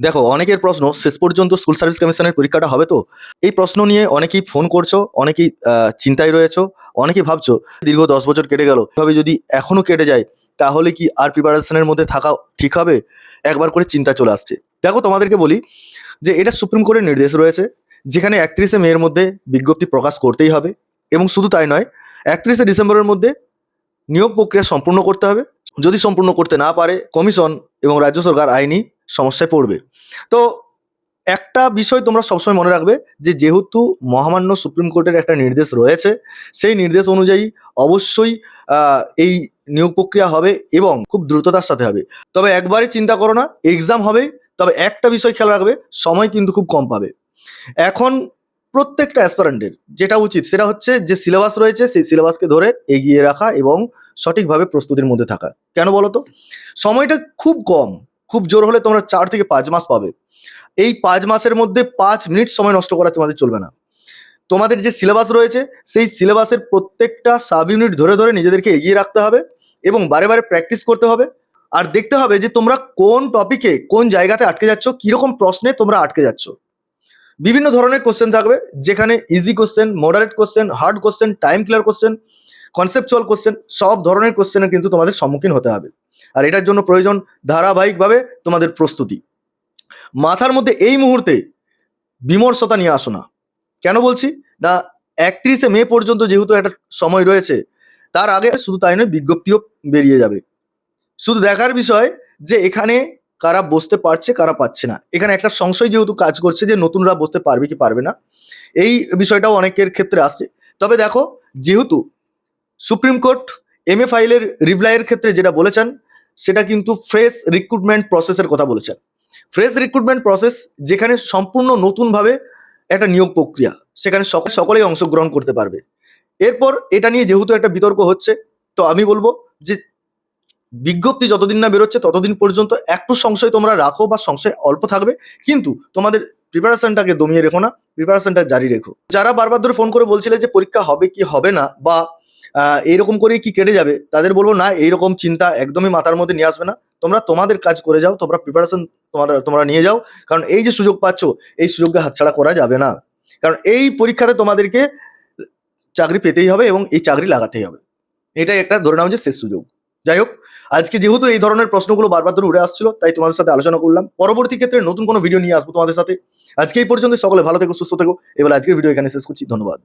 দেখো, অনেকের প্রশ্ন, শেষ পর্যন্ত স্কুল সার্ভিস কমিশনের পরীক্ষাটা হবে তো? এই প্রশ্ন নিয়ে অনেকেই ফোন করছ, অনেকেই চিন্তায় রয়েছো, অনেকেই ভাবছ, দীর্ঘ দশ বছর কেটে গেল, এভাবে যদি এখনও কেটে যায়, তাহলে কি আর প্রিপারেশনের মধ্যে থাকা ঠিক হবে? একবার করে চিন্তা চলে আসছে। দেখো, তোমাদেরকে বলি যে, এটা সুপ্রিম কোর্টের নির্দেশ রয়েছে, যেখানে একত্রিশে মেয়ের মধ্যে বিজ্ঞপ্তি প্রকাশ করতেই হবে এবং শুধু তাই নয়, একত্রিশে ডিসেম্বরের মধ্যে নিয়োগ প্রক্রিয়া সম্পূর্ণ করতে হবে। যদি সম্পূর্ণ করতে না পারে, কমিশন এবং রাজ্য সরকার আইনি সমস্যায় পড়বে। তো একটা বিষয় তোমরা সবসময় মনে রাখবে যে, যেহেতু মহামান্য সুপ্রিম কোর্টের একটা নির্দেশ রয়েছে, সেই নির্দেশ অনুযায়ী অবশ্যই এই নিয়োগ প্রক্রিয়া হবে এবং খুব দ্রুততার সাথে হবে। তবে একবারই চিন্তা করো না এক্সাম হবে তবে একটা বিষয় খেয়াল রাখবে, সময় কিন্তু খুব কম পাবে। এখন প্রত্যেকটা অ্যাসপারেন্টের যেটা উচিত, সেটা হচ্ছে যে সিলেবাস রয়েছে, সেই সিলেবাসকে ধরে এগিয়ে রাখা এবং সঠিকভাবে প্রস্তুতির মধ্যে থাকা। কেন বলো তো সময়টা খুব কম। খুব জোর হলে তোমরা চার থেকে পাঁচ মাস পাবে। এই পাঁচ মাসের মধ্যে পাঁচ মিনিট সময় নষ্ট করা তোমাদের চলবে না। তোমাদের যে সিলেবাস রয়েছে, সেই সিলেবাসের প্রত্যেকটা সাব ইউনিট ধরে ধরে নিজেদেরকে এগিয়ে রাখতে হবে এবং বারে বারে প্র্যাকটিস করতে হবে। আর দেখতে হবে যে তোমরা কোন টপিকে কোন জায়গাতে আটকে যাচ্ছ, কীরকম প্রশ্নে তোমরা আটকে যাচ্ছ। বিভিন্ন ধরনের কোশ্চেন থাকবে, যেখানে easy question moderate question hard question time clear question conceptual question সব ধরনের কোশ্চেনের কিন্তু তোমাদের সম্মুখীন হতে হবে। আর এটার জন্য প্রয়োজন ধারাবাহিকভাবে তোমাদের প্রস্তুতি। মাথার মধ্যে এই মুহূর্তে বিমর্ষতা নিয়ে আসো না। কেন বলছি? না, একত্রিশে মে পর্যন্ত যেহেতু একটা সময় রয়েছে, তার আগে শুধু তাই নয়, বিজ্ঞপ্তিও বেরিয়ে যাবে। শুধু দেখার বিষয় যে এখানে কারা বসতে পারছে, কারা পাচ্ছে না। এখানে একটা সংশয় যেহেতু কাজ করছে যে নতুনরা বসতে পারবে কি পারবে না, এই বিষয়টাও অনেকের ক্ষেত্রে আসছে। তবে দেখো, যেহেতু সুপ্রিম কোর্ট এম এ ফাইলের রিপ্লাইয়ের ক্ষেত্রে যেটা বলেছেন, সেটা কিন্তু ফ্রেশ রিক্রুটমেন্ট প্রসেসের কথা বলেছেন। ফ্রেশ রিক্রুটমেন্ট প্রসেস যেখানে সম্পূর্ণ নতুনভাবে একটা নিয়োগ প্রক্রিয়া, সেখানে সকল সকলেই অংশগ্রহণ করতে পারবে। এরপর এটা নিয়ে যেহেতু একটা বিতর্ক হচ্ছে, তো আমি বলব যে বিজ্ঞপ্তি যতদিন না বেরোচ্ছে ততদিন পর্যন্ত একটু সংশয় তোমরা রাখো বা সংশয় অল্প থাকবে, কিন্তু তোমাদের প্রিপারেশনটাকে দমিয়ে রেখো না, প্রিপারেশনটা জারি রেখো। যারা বারবার ধরে ফোন করে বলছিলে যে পরীক্ষা হবে কি হবে না, বা এইরকম করে কি কেটে যাবে? তাদের বলব, না, এইরকম চিন্তা একদমই মাথার মধ্যে নিয়ে আসবে না। তোমরা তোমাদের কাজ করে যাও, তোমরা প্রিপারেশন তোমরা তোমরা নিয়ে যাও। কারণ এই যে সুযোগ পাচ্ছ, এই সুযোগকে হাতছাড়া করা যাবে না। কারণ এই পরীক্ষাতে তোমাদেরকে চাকরি পেতেই হবে এবং এই চাকরি লাগাতেই হবে। এটাই একটা ধরে নাও যে শেষ সুযোগ। যাই হোক, আজকে যেহেতু এই ধরনের প্রশ্নগুলো বারবার ধরে উঠে আসছিল, তাই তোমাদের সাথে আলোচনা করলাম। পরবর্তী ক্ষেত্রে নতুন কোনো ভিডিও নিয়ে আসব তোমাদের সাথে। আজকে এই পর্যন্ত সকলে ভালো থেকো, সুস্থ থেকো। এবার আজকের ভিডিও এখানে শেষ করছি। ধন্যবাদ।